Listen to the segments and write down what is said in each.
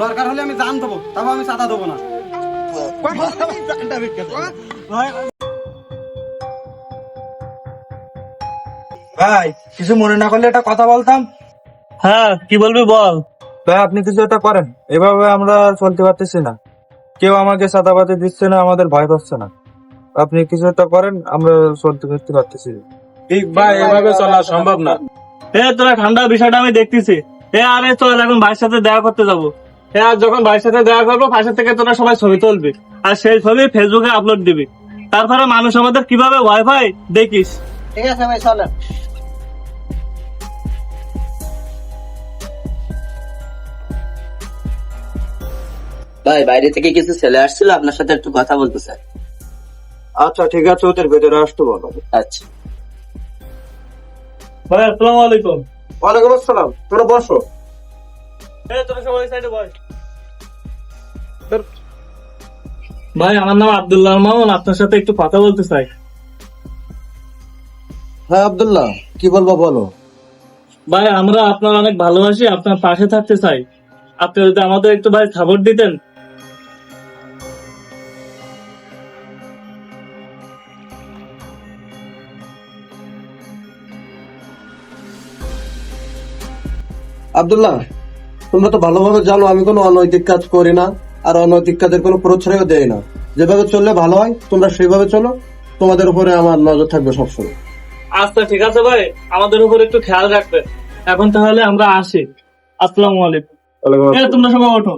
দরকার হলে আমি জান দেবো তবে আমি চাঁদা দেবো না। ভাই কিছু মনে না করলে একটা কথা বলতাম? হ্যাঁ কি বলবি বল। ভাই আপনি কিছু একটা করেন। এভাবে আমরা চলতে পারতেছি না। কেউ আমাকে সাদাবাতি দিচ্ছে না আমাদের ভয় পাচ্ছে না। আপনি কিছু একটা করেন আমরা চলতে ফিরতে পারতেছি। ঠিক ভাই এভাবে চলা সম্ভব না। এ তোরা ঠান্ডা বিষয়টা আমি দেখতেছি। এ আরে চল এখন ভাইয়ের সাথে দেখা করতে যাব। এ আর যখন ভাইয়ের সাথে দেখা করব পাশের থেকে তোরা সবাই ছবি তুলবি। আর সেই ছবি ফেসবুকে আপলোড দিবি। তারপরে মানুষ আমাদের কীভাবে ওয়াইফাই দেখিস। ঠিক আছে ভাই চলেন। ভাই বাইরে থেকে কিছু ছেলে আসছিল আপনার সাথে একটু কথা বলতে স্যার আচ্ছা ঠিক আছে ওদের ভেতরে আসতে বলো। আচ্ছা। ভাই আসসালামু আলাইকুম। ওয়ালাইকুম আসসালাম তোরা বসো। ভাই আমার নাম আব্দুল্লাহ মামুন আপনার সাথে একটু কথা বলতে চাই। হ্যাঁ আব্দুল্লাহ কি বলব বলো। ভাই আমরা আপনার অনেক ভালোবাসি আপনার পাশে থাকতে চাই। আপনি যদি আমাদের একটু ভাই সাপোর্ট দিতেন। আব্দুল্লাহ তোমরা তো ভালোভাবে জানো আমি কোনো অনৈতিক কাজ করি না আর অনৈতিক কাজের কোনো প্রশ্রয়ও দেই না। যেভাবে চললে ভালো হয় তোমরা সেইভাবে চলো। তোমাদের উপরে আমার নজর থাকবে সবসময়। আচ্ছা ঠিক আছে ভাই। আমাদের উপর একটু খেয়াল রাখবেন এখন তাহলে আমরা আসি। আসসালামু আলাইকুম। তোমরা সবাই ওঠো।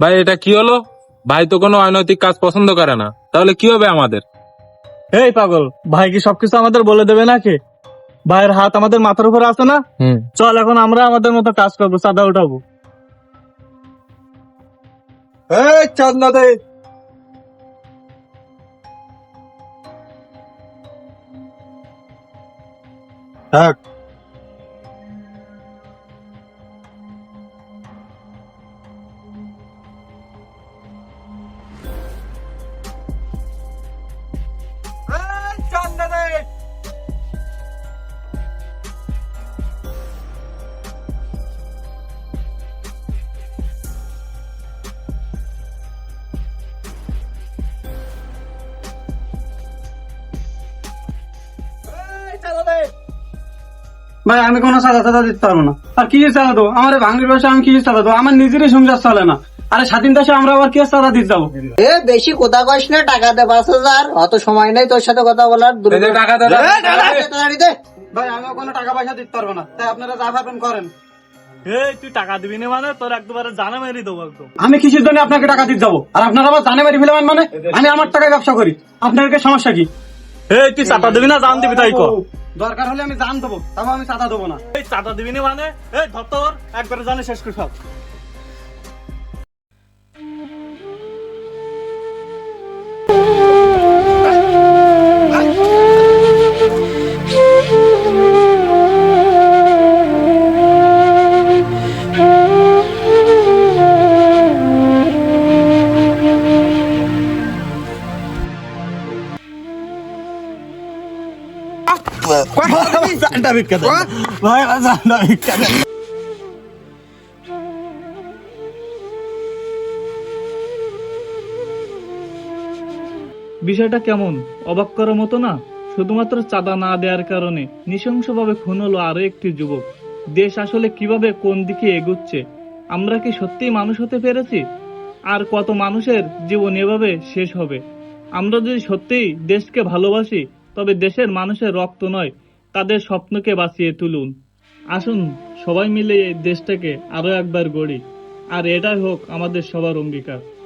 ভাই এটা কি হলো? ভাই তো কোনো অনৈতিক কাজ পছন্দ করে না। তাহলে কি হবে আমাদের? এই পাগল ভাই কি সবকিছু আমাদের বলে দেবে নাকি? ভাইয়ের হাত আমাদের মাথার উপরে আছে না? চল এখন আমরা আমাদের মতো কাজ করব চাঁদা উঠাবো। এই চাঁদনা দে। থাক। ভাই আমি কোনো চাঁদা চাঁদা দিতে পারব না। আর কি চাঁদা দেবো? আমার বাঙালির ভাষা আমি কি চাঁদা দেবো? আমার নিজেরই সংসার চলে না। আরে স্বাধীন দেশে আমরা আবার কি চাঁদা দিতে যাব? এ বেশি কথা কইস না টাকা দে পাঁচ হাজার। অত সময় নেই তোর সাথে কথা বলার দূর এই যে টাকা দে। ভাই আমিও কোনো টাকা পয়সা দিতে পারব না। তাই আপনারা যা ভাবেন করেন। এই তুই টাকা দিবি না মানে? তোর একবারে জানা মেরে দেবো একদম। আমি কিসের জন্য আপনাকে টাকা দিতে যাব? আর আপনারা আবার জানে বাড়ি ফেলেবেন মানে? আমি আমার টাকায় ব্যবসা করি। আপনাদের সমস্যা কি? এই তুই চাপা দিবি না জান দিবি তাই কর। দরকার হলে আমি জান দেবো তারপর আমি চাঁদা দেবো না। এই চাঁদা দিবি না মানে? এই ধর তোর, একবারে জানে শেষ করে সব বিষয়টা কেমন? অবাক করার মতো না? শুধুমাত্র চাঁদা না দেওয়ার কারণে নৃশংসভাবে খুন হলো আরও একটি যুবক। দেশ আসলে কীভাবে কোন দিকে এগুচ্ছে? আমরা কি সত্যিই মানুষ হতে পেরেছি? আর কত মানুষের জীবন এভাবে শেষ হবে? আমরা যদি সত্যিই দেশকে ভালোবাসি তবে দেশের মানুষের রক্ত নয়, তাদের স্বপ্নকে বাঁচিয়ে তুলুন। আসুন, সবাই মিলে এই দেশটাকে আরও একবার গড়ি। আর এটাই হোক আমাদের সবার অঙ্গীকার।